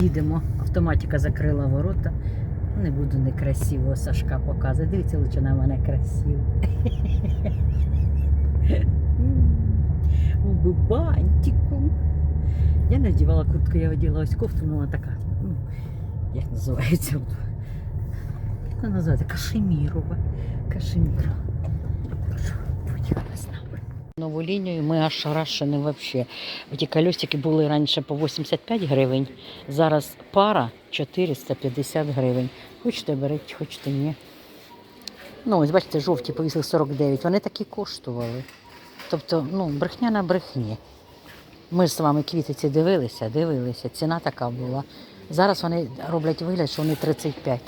Їдемо, автоматика закрила ворота. Не буду некрасиво Сашка показувати. Дивіться, лучше на мене красиво. У. Я не вдівала куртку, я одягла ось кофту, вона така. Ну, як називається? Як вона називається? Кашемірова. Так поїхали з нами. Нову лінію ми аж рашені взагалі. Ті колесики були раніше по 85 гривень, зараз пара 450 гривень. Хочете беріть, хочете ні. Ну, ось бачите, жовті повісили 49, вони такі коштували. Тобто, ну, брехня на брехні. Ми з вами квіти ці дивилися, дивилися, ціна така була. Зараз вони роблять вигляд, що вони 35.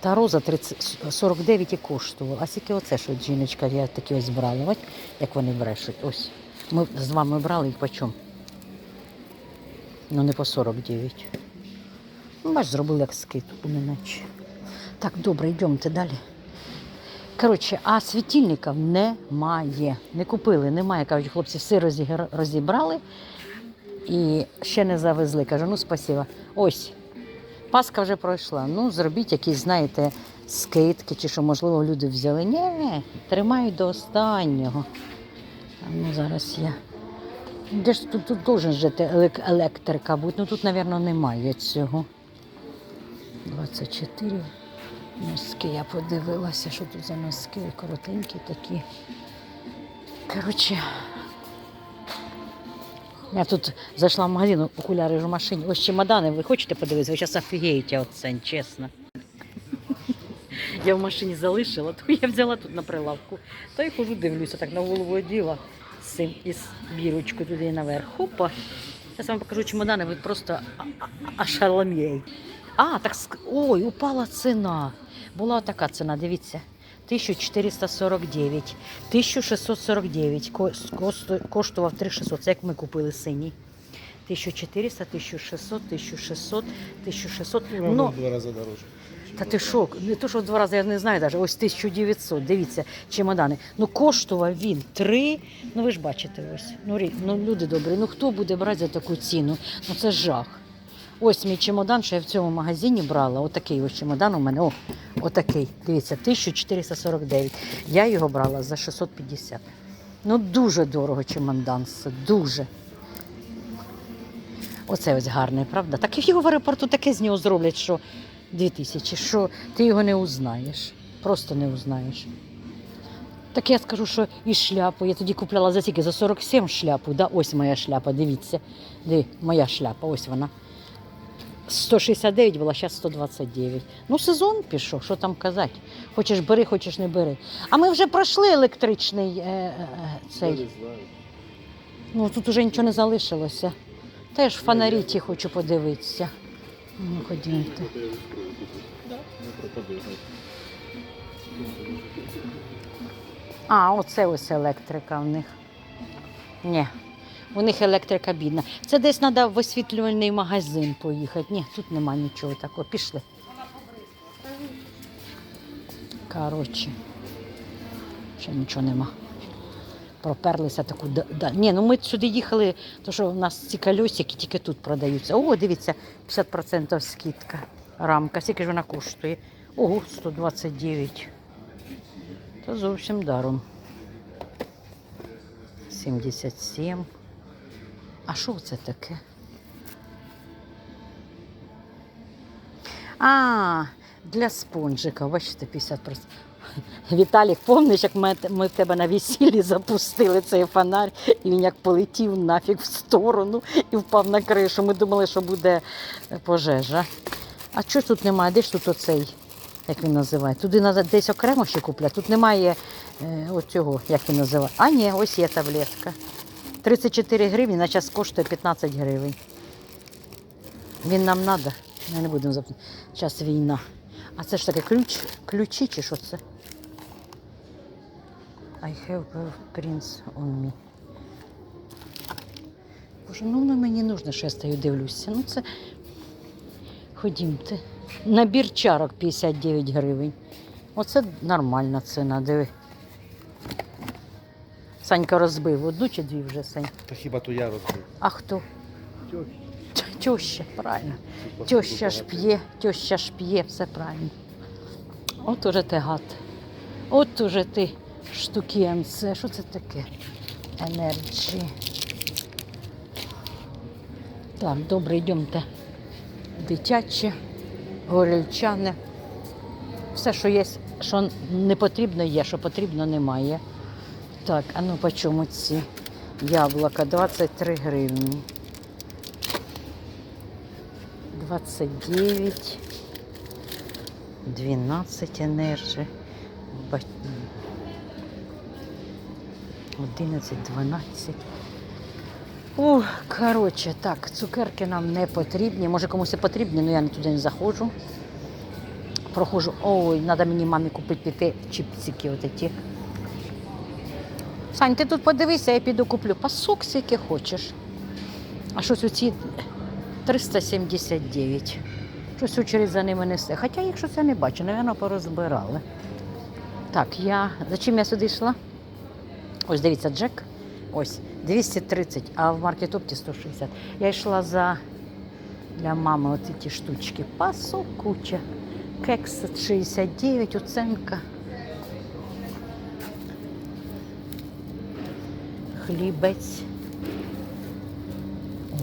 Та роза 30, 49 і коштувала. А скільки оце, що жіночка, я такі ось брала. Ось як вони брешуть. Ось. Ми з вами брали їх по чому? Ну не по 49. Ну, бач, зробили як скидку, неначе. Так, добре, йдемте далі. Коротше, а світильників немає. Не купили, немає. Кажуть, хлопці, все розібрали і ще не завезли. Кажу, ну спасибо. Ось. Паска вже пройшла. Ну, зробіть якісь, знаєте, скидки, чи що, можливо, люди взяли. Ні, тримають до останнього. Ну, зараз я. Де ж тут, тут должен жити електрика бути? Ну тут, мабуть, немає цього. 24. Носки я подивилася, що тут за носки, коротенькі такі. Коротше. Я тут зайшла в магазин, окуляри в машині. Ось чемодани, ви хочете подивитися? Ви зараз офігієте от це, чесно. Я в машині залишила, то я взяла тут на прилавку. Та й хожу, дивлюся, так на голову оділа з цим із бірочкою туди наверх. Хопа. Зараз вам покажу чемодани, ви просто а- а- так ой, упала ціна. Була така ціна, дивіться. 1449, 1649, коштував 3600, це як ми купили синій. 1400, 1600, 1600, 1600. Ну, в два рази дорожче. та ти що, не то, що два рази, я не знаю навіть, ось 1900, дивіться, чемодани. Ну коштував він 3, ну ви ж бачите ось. Ну, ну люди добрі, ну хто буде брати за таку ціну? Ну це жах. Ось мій чемодан, що я в цьому магазині брала, отакий ось чемодан у мене, о, отакий, дивіться, 1449. Я його брала за 650. Ну дуже дорого чемодан, дуже. Оце ось гарний, правда? Так його в аеропорту таке з нього зроблять, що 2000, що ти його не узнаєш. Просто не узнаєш. Так я скажу, що і шляпу. Я тоді купляла за скільки? За 47 шляпу. Да? Ось моя шляпа, дивіться. Диви, моя шляпа, ось вона. 169 була, зараз 129. Ну, сезон пішов, що там казати. Хочеш бери, хочеш не бери. А ми вже пройшли електричний е, е, е, цей. Ну тут уже нічого не залишилося. Теж в фонарі ті хочу подивитися. Ну, ходімте. А, оце ось електрика в них. Ні, у них електрика бідна. Це десь треба в освітлювальний магазин поїхати. Ні, тут нема нічого такого. Пішли. Коротше, ще нічого нема. Проперлися таку. Ні, ну ми сюди їхали, то що у нас ці кольосики тільки тут продаються. О, дивіться, 50% скидка. Рамка. Скільки ж вона коштує? Ого, 129. Та зовсім даром. 77. А що це таке? А, для спонжика, бачите, 50%. Віталік, помниш, як ми, ми в тебе на весіллі запустили цей фонарь, і він як полетів нафіг в сторону і впав на кришу. Ми думали, що буде е, пожежа. А чого тут немає? Де ж тут оцей, як він називає? Туди треба десь окремо ще купляти. Тут немає е, оцього, як він називає. А ні, ось є таблетка. 34 гривні, на час коштує 15 гривень. Він нам треба. Ми не будемо запитати. Час війна. А це ж таке ключ, ключі чи що це? I have a prince on me. Боже, ну воно мені нужно, що я стою дивлюся. Ну це ходімте. Набір чарок 59 гривень. Оце нормальна ціна, диви. Санька розбив одну чи дві вже Сань. Та хіба то я розбив? А хто? Тьохи. теща, правильно. Теща ж п'є, теща ж п'є, все правильно. От уже ти гад. От уже ти штукенце. Що це таке? Енерджі. Так, добре, йдемте. Дитяче, горільчане. Все, що є, що не потрібно, є, що потрібно, немає. Так, а ну по чому ці яблука? 23 гривні. 29, 12 енержі, 11, 12. Ух, коротше, так, цукерки нам не потрібні. Може комусь і потрібні, але я туди не заходжу. Проходжу, ой, треба мені мамі купити піти чіпсики отакі. Сань, ти тут подивися, я піду куплю. Пасок скільки хочеш. А щось оці 379. Щось очередь за ними несе. Хоча, якщо це не бачу, напевно, порозбирали. Так, я. За чим я сюди йшла? Ось дивіться, Джек. Ось 230, а в маркетопті 160. Я йшла за для мами оці ті штучки. Пасок, куча. Кекс 69, оценка. Хлібець.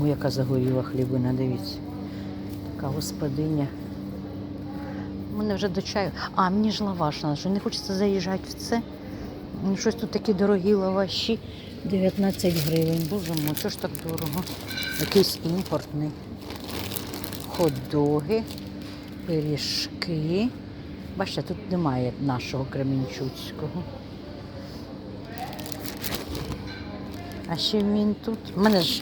О, яка загоріла хлібина, дивіться. Така господиня. Мене вже до чаю. А, мені ж лаваш надо, що не хочеться заїжджати в це. Ну, Щось тут такі дорогі лаваші. 19 гривень. Боже мой, що ж так дорого? Якийсь імпортний. Хот-доги, пиріжки. Бачите, тут немає нашого Кременчуцького. А ще він тут. У мене ж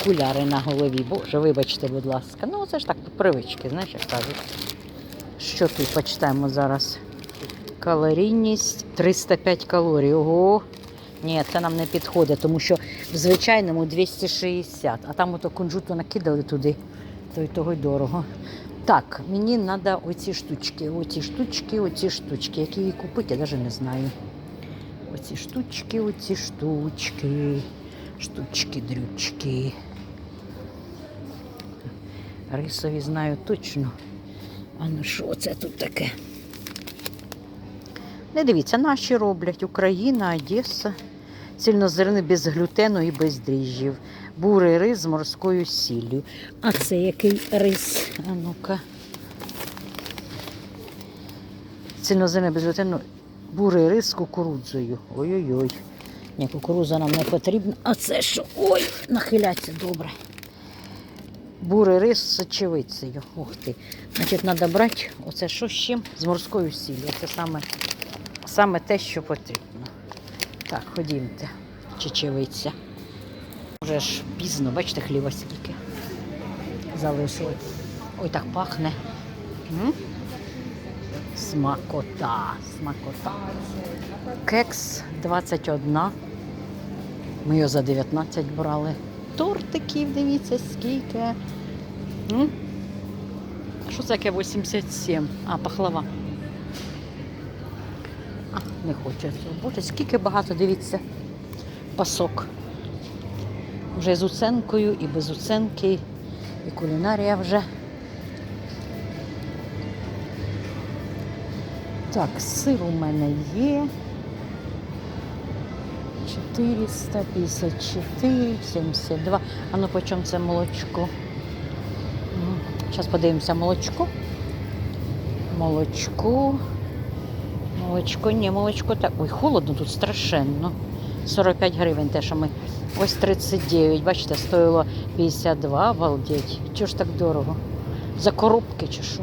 окуляри на голові. Боже, вибачте, будь ласка. Ну, це ж так по привички, знаєш, як кажуть. Що тут почитаємо зараз? Калорійність 305 калорій. Ого. Ні, це нам не підходить, тому що в звичайному 260, а там ото кунжуту накидали туди, то й того й дорого. Так, мені треба оці штучки, оці штучки, оці штучки. Які її купити, я навіть не знаю. Оці штучки, оці штучки, штучки, дрючки. Рисові знаю точно. А ну що це тут таке? Не дивіться, наші роблять Україна, Одеса. Цільнозерни без глютену і без дріжджів. Бурий рис з морською сіллю. А це який рис? А ну-ка. Цільнозерни без глютену. Бурий рис з кукурудзою. Ой-ой-ой. Ні, кукурудза нам не потрібна. А це що? Ой, нахиляться добре. Бурий рис з сочевицею. Ух ти. Значить, треба брати оце що з чим? З морською сіллю. Це саме, саме те, що потрібно. Так, ходімте. Чечевиця. Вже ж пізно, бачите, хліба скільки залишили. Ой, так пахне. М? Смакота, смакота. Кекс 21. Ми його за 19 брали. Тортиків, дивіться, скільки. М? Що це таке 87? А, пахлава. А, не цього. Боже, скільки багато, дивіться, пасок. Вже з уценкою і без уценки, і кулінарія вже. Так, сир у мене є. 454, 72. А ну по чому це молочко? Зараз подивимося молочко. Молочко. Молочко, ні, молочко так. Ой, холодно тут страшенно. 45 гривень те, що ми. Ось 39, бачите, стоїло 52, обалдеть. Чого ж так дорого? За коробки чи що?